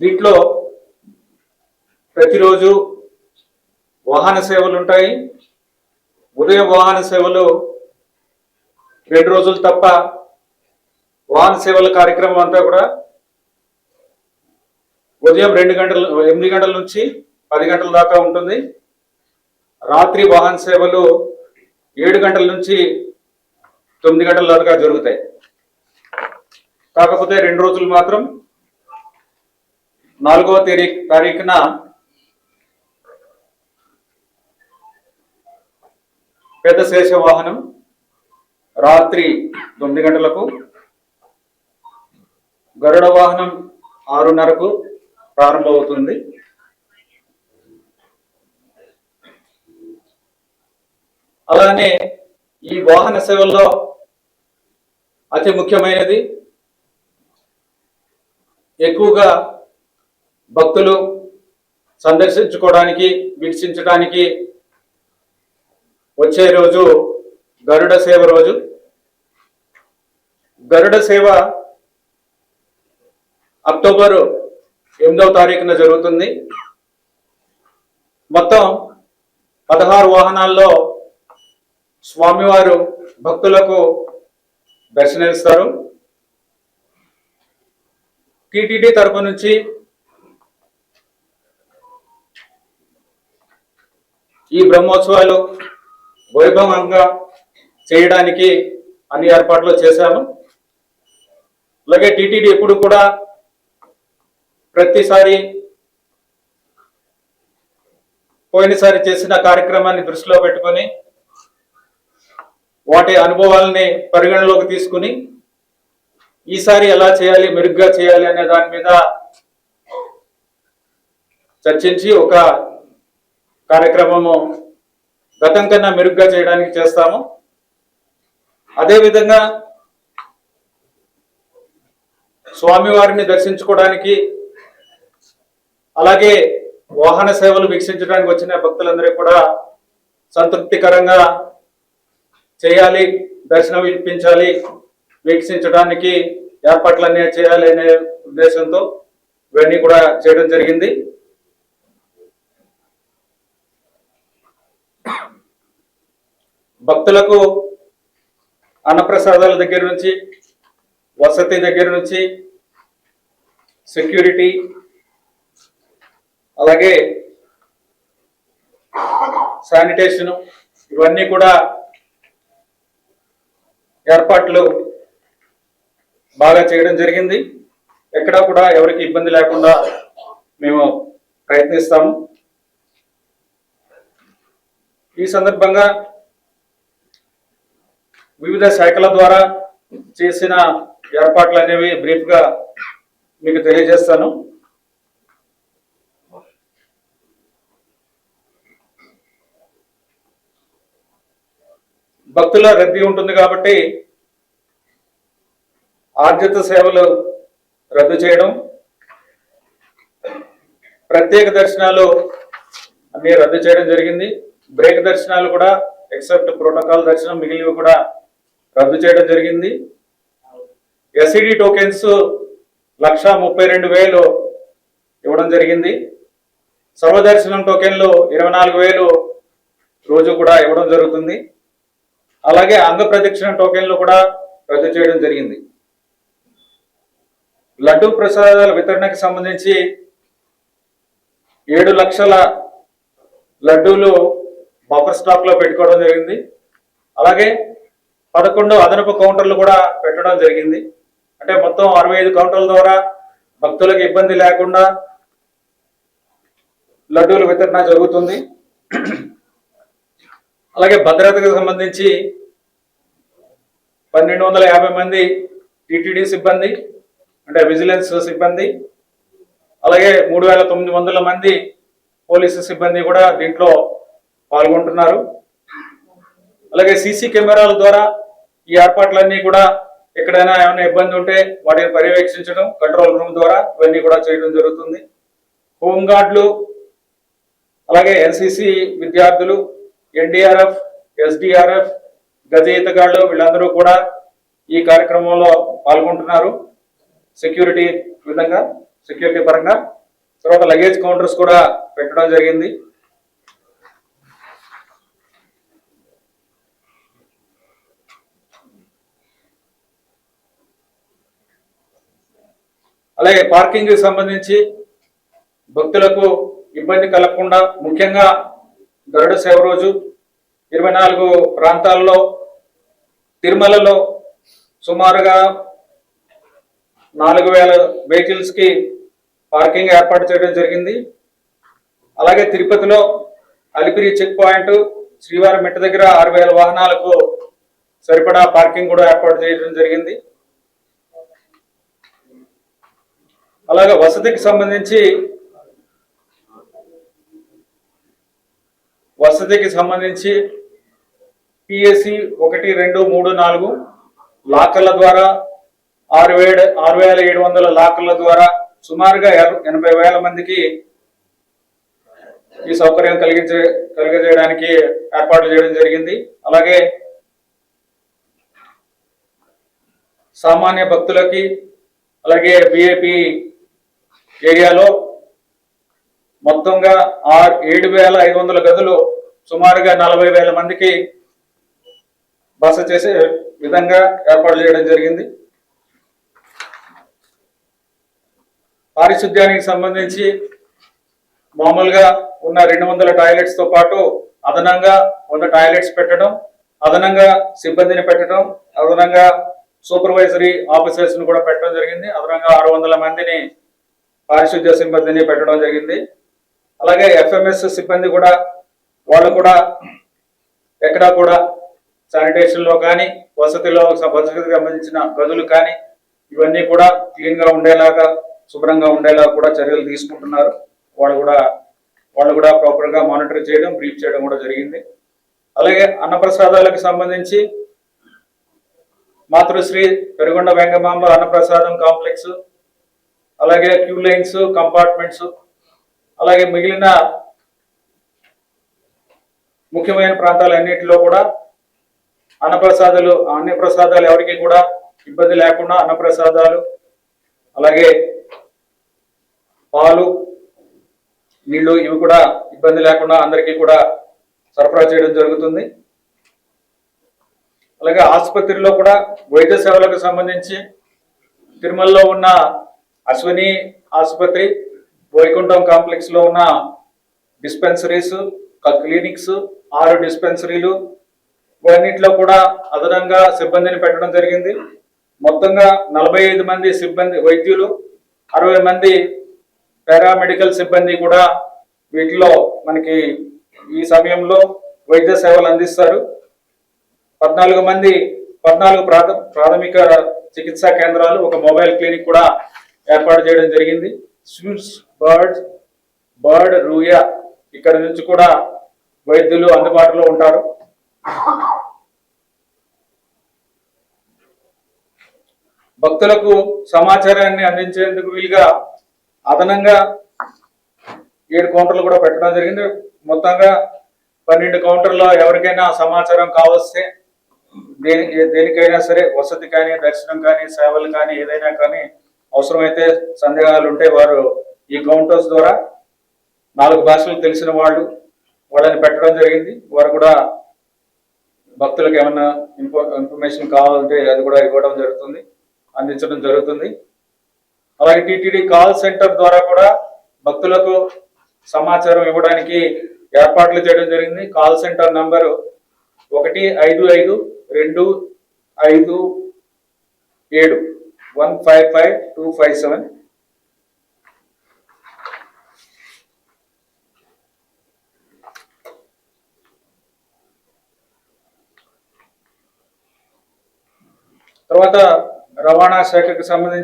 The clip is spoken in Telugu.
దీంట్లో ప్రతిరోజు వాహన సేవలు ఉంటాయి ఉదయం వాహన సేవలు రెండు రోజులు తప్ప వాహన సేవల కార్యక్రమం అంతా కూడా ఉదయం రెండు గంటల ఎనిమిది గంటల నుంచి పది గంటల దాకా ఉంటుంది. రాత్రి వాహన సేవలు ఏడు గంటల నుంచి తొమ్మిది గంటల దాకా జరుగుతాయి. కాకపోతే రెండు రోజులు మాత్రం నాలుగవ తేదీ తారీఖున పెద్ద శేష వాహనం రాత్రి తొమ్మిది గంటలకు గరుడ వాహనం ఆరున్నరకు ప్రారంభమవుతుంది. అలానే ఈ వాహన సేవల్లో అతి ముఖ్యమైనది ఎక్కువగా భక్తులు సందర్శించుకోవడానికి వీక్షించడానికి వచ్చే రోజు గరుడ సేవ రోజు. గరుడ సేవ అక్టోబర్ ఎనిమిదవ తారీఖున జరుగుతుంది. మొత్తం పదహారు వాహనాల్లో స్వామివారు భక్తులకు దర్శనమిస్తారు. టీటీడీ తరపు నుంచి ఈ బ్రహ్మోత్సవాలు వైభవంగా చేయడానికి అన్ని ఏర్పాట్లు చేశాము అలాగే టిటిడి ఎప్పుడు కూడా ప్రతిసారి పోయినసారి చేసిన కార్యక్రమాన్ని దృష్టిలో పెట్టుకొని వాటి అనుభవాలని పరిగణలోకి తీసుకుని ఈసారి ఎలా చేయాలి మెరుగ్గా చేయాలి అనే దాని మీద చర్చించి ఒక కార్యక్రమము గతం కన్నా మెరుగ్గా చేయడానికి చేస్తాము. అదేవిధంగా స్వామివారిని దర్శించుకోవడానికి అలాగే వాహన సేవలు వీక్షించడానికి వచ్చిన భక్తులందరికీ కూడా సంతృప్తికరంగా చేయాలి దర్శనం ఇప్పించాలి వీక్షించడానికి ఏర్పాట్లన్నీ చేయాలి అనే ఉద్దేశంతో ఇవన్నీ కూడా చేయడం జరిగింది. భక్తులకు అన్నప్రసాదాల దగ్గర నుంచి వసతి దగ్గర నుంచి సెక్యూరిటీ అలాగే శానిటేషన్ ఇవన్నీ కూడా ఏర్పాట్లు బాగా చేయడం జరిగింది. ఎక్కడా కూడా ఎవరికి ఇబ్బంది లేకుండా మేము ప్రయత్నిస్తాము. ఈ సందర్భంగా వివిధ శాఖల ద్వారా చేసిన ఏర్పాట్లు అనేవి బ్రీఫ్గా మీకు తెలియజేస్తాను. భక్తుల రద్దీ ఉంటుంది కాబట్టి ఆర్జిత సేవలు రద్దు చేయడం ప్రత్యేక దర్శనాలు అన్ని రద్దు చేయడం జరిగింది. బ్రేక్ దర్శనాలు కూడా ఎక్సెప్ట్ ప్రోటోకాల్ దర్శనం మిగిలినవి కూడా రద్దు చేయడం జరిగింది. ఎస్ఈడి టోకెన్స్ లక్ష ముప్పై రెండు వేలు ఇవ్వడం జరిగింది. సర్వదర్శనం టోకెన్లు ఇరవై నాలుగు వేలు రోజు కూడా ఇవ్వడం జరుగుతుంది. అలాగే అంగ ప్రదక్షిణ టోకెన్లు కూడా రద్దు చేయడం జరిగింది. లడ్డు ప్రసాదాల వితరణకు సంబంధించి ఏడు లక్షల లడ్డూలు బఫర్ స్టాక్లో పెట్టుకోవడం జరిగింది. అలాగే పదకొండు అదనపు కౌంటర్లు కూడా పెట్టడం జరిగింది. అంటే మొత్తం అరవై ఐదు కౌంటర్ల ద్వారా భక్తులకు ఇబ్బంది లేకుండా లడ్డూల వితరణ జరుగుతుంది. అలాగే భద్రతకు సంబంధించి పన్నెండు వందల యాభై మంది టిటిడి సిబ్బంది అంటే విజిలెన్స్ సిబ్బంది అలాగే మూడు వేల తొమ్మిది వందల మంది పోలీసు సిబ్బంది కూడా దీంట్లో పాల్గొంటున్నారు. అలాగే సీసీ కెమెరాల ద్వారా ఈ ఏర్పాట్లన్నీ కూడా ఎక్కడైనా ఏమైనా ఇబ్బంది ఉంటే వాటిని పర్యవేక్షించడం కంట్రోల్ రూమ్ ద్వారా ఇవన్నీ కూడా చేయడం జరుగుతుంది. హోంగార్డులు అలాగే ఎన్సీసీ విద్యార్థులు ఎన్డీఆర్ఎఫ్ ఎస్డిఆర్ఎఫ్ గజ ఈతగాళ్ళు వీళ్ళందరూ కూడా ఈ కార్యక్రమంలో పాల్గొంటున్నారు. సెక్యూరిటీ విధంగా సెక్యూరిటీ పరంగా తర్వాత లగేజ్ కౌంటర్స్ కూడా పెట్టడం జరిగింది. అలాగే పార్కింగ్ సంబంధించి భక్తులకు ఇబ్బంది కలగకుండా ముఖ్యంగా గరుడ సేవ రోజు ఇరవై నాలుగు ప్రాంతాల్లో తిరుమలలో సుమారుగా నాలుగు వేల వెహికల్స్కి పార్కింగ్ ఏర్పాటు చేయడం జరిగింది. అలాగే తిరుపతిలో అలిపిరి చెక్ పాయింట్ శ్రీవారి మెట్ట దగ్గర ఆరు వేల వాహనాలకు సరిపడా పార్కింగ్ కూడా ఏర్పాటు చేయడం జరిగింది. అలాగే వసతికి సంబంధించి వసతికి సంబంధించి పిఎస్సి ఒకటి రెండు మూడు నాలుగు లాకర్ల ద్వారా ఆరు వేల ఆరు వేల ఏడు వందల లాకర్ల ద్వారా సుమారుగా ఎనభై వేల మందికి ఈ సౌకర్యం కలిగించే కలిగజేయడానికి ఏర్పాట్లు చేయడం జరిగింది. అలాగే సామాన్య భక్తులకి అలాగే బీఏపీ ఏరియాలో మొత్తంగా ఆరు ఏడు వేల ఐదు వందల గదులు సుమారుగా నలభై వేల మందికి బస చేసే విధంగా ఏర్పాటు చేయడం జరిగింది. పారిశుద్ధ్యానికి సంబంధించి మామూలుగా ఉన్న రెండు వందల టాయిలెట్స్తో పాటు అదనంగా వంద టాయిలెట్స్ పెట్టడం అదనంగా సిబ్బందిని పెట్టడం అదనంగా సూపర్వైజరీ ఆఫీసర్స్ని కూడా పెట్టడం జరిగింది. అదనంగా ఆరు వందల మందిని పారిశుద్ధ్య సిబ్బందిని పెట్టడం జరిగింది. అలాగే ఎఫ్ఎంఎస్ సిబ్బంది కూడా వాళ్ళు కూడా ఎక్కడా కూడా శానిటేషన్లో కానీ వసతిలో వసతికి సంబంధించిన గదులు కానీ ఇవన్నీ కూడా క్లీన్గా ఉండేలాగా శుభ్రంగా ఉండేలా కూడా చర్యలు తీసుకుంటున్నారు. వాళ్ళు కూడా వాళ్ళు కూడా ప్రాపర్గా మానిటర్ చేయడం బ్రీఫ్ చేయడం కూడా జరిగింది. అలాగే అన్నప్రసాదాలకు సంబంధించి మాతృశ్రీ పెరుగొండ వెంగమాంబ అన్నప్రసాదం కాంప్లెక్స్ అలాగే క్యూ లైన్స్ కంపార్ట్మెంట్స్ అలాగే మిగిలిన ముఖ్యమైన ప్రాంతాలన్నింటిలో కూడా అన్నప్రసాదాలు అన్ని ప్రసాదాలు ఎవరికి కూడా ఇబ్బంది లేకుండా అన్నప్రసాదాలు అలాగే పాలు నీళ్ళు ఇవి కూడా ఇబ్బంది లేకుండా అందరికీ కూడా సరఫరా చేయడం జరుగుతుంది. అలాగే ఆసుపత్రిలో కూడా వైద్య సేవలకు సంబంధించి తిరుమలలో ఉన్న అశ్విని ఆసుపత్రి వైకుంఠం కాంప్లెక్స్లో ఉన్న డిస్పెన్సరీస్ క్లినిక్స్ ఆరు డిస్పెన్సరీలు. ఇవన్నింటిలో కూడా అదనంగా సిబ్బందిని పెట్టడం జరిగింది. మొత్తంగా నలభై ఐదు మంది సిబ్బంది వైద్యులు అరవై మంది పారామెడికల్ సిబ్బంది కూడా వీటిలో మనకి ఈ సమయంలో వైద్య సేవలు అందిస్తారు. పద్నాలుగు మంది పద్నాలుగు ప్రాథ ప్రాథమిక చికిత్సా కేంద్రాలు ఒక మొబైల్ క్లినిక్ కూడా ఏర్పాటు చేయడం జరిగింది. స్విమ్స్ బర్డ్ బర్డ్ రూయా ఇక్కడ నుంచి కూడా వైద్యులు అందుబాటులో ఉంటారు. భక్తులకు సమాచారాన్ని అందించేందుకు వీలుగా అదనంగా ఏడు కౌంటర్లు కూడా పెట్టడం జరిగింది. మొత్తంగా పన్నెండు కౌంటర్లో ఎవరికైనా సమాచారం కావస్తే దేని దేనికైనా సరే వసతి కానీ దర్శనం కానీ సేవలు కానీ ఏదైనా కానీ అవసరమైతే సందేహాలు ఉంటే వారు ఈ కౌంటర్స్ ద్వారా నాలుగు భాషలు తెలిసిన వాళ్ళు వాళ్ళని పెట్టడం జరిగింది. వారు కూడా భక్తులకు ఏమన్నా ఇన్ఫో ఇన్ఫర్మేషన్ కావాలంటే అది కూడా ఇవ్వడం జరుగుతుంది అందించడం జరుగుతుంది. అలాగే టీటీడీ కాల్ సెంటర్ ద్వారా కూడా భక్తులకు సమాచారం ఇవ్వడానికి ఏర్పాట్లు చేయడం జరిగింది. కాల్ సెంటర్ నంబరు ఒకటి ఐదు ఐదు రెండు ఐదు ఏడు. One five five two five seven తర్వాత రవాణా శాఖకు సంబంధించి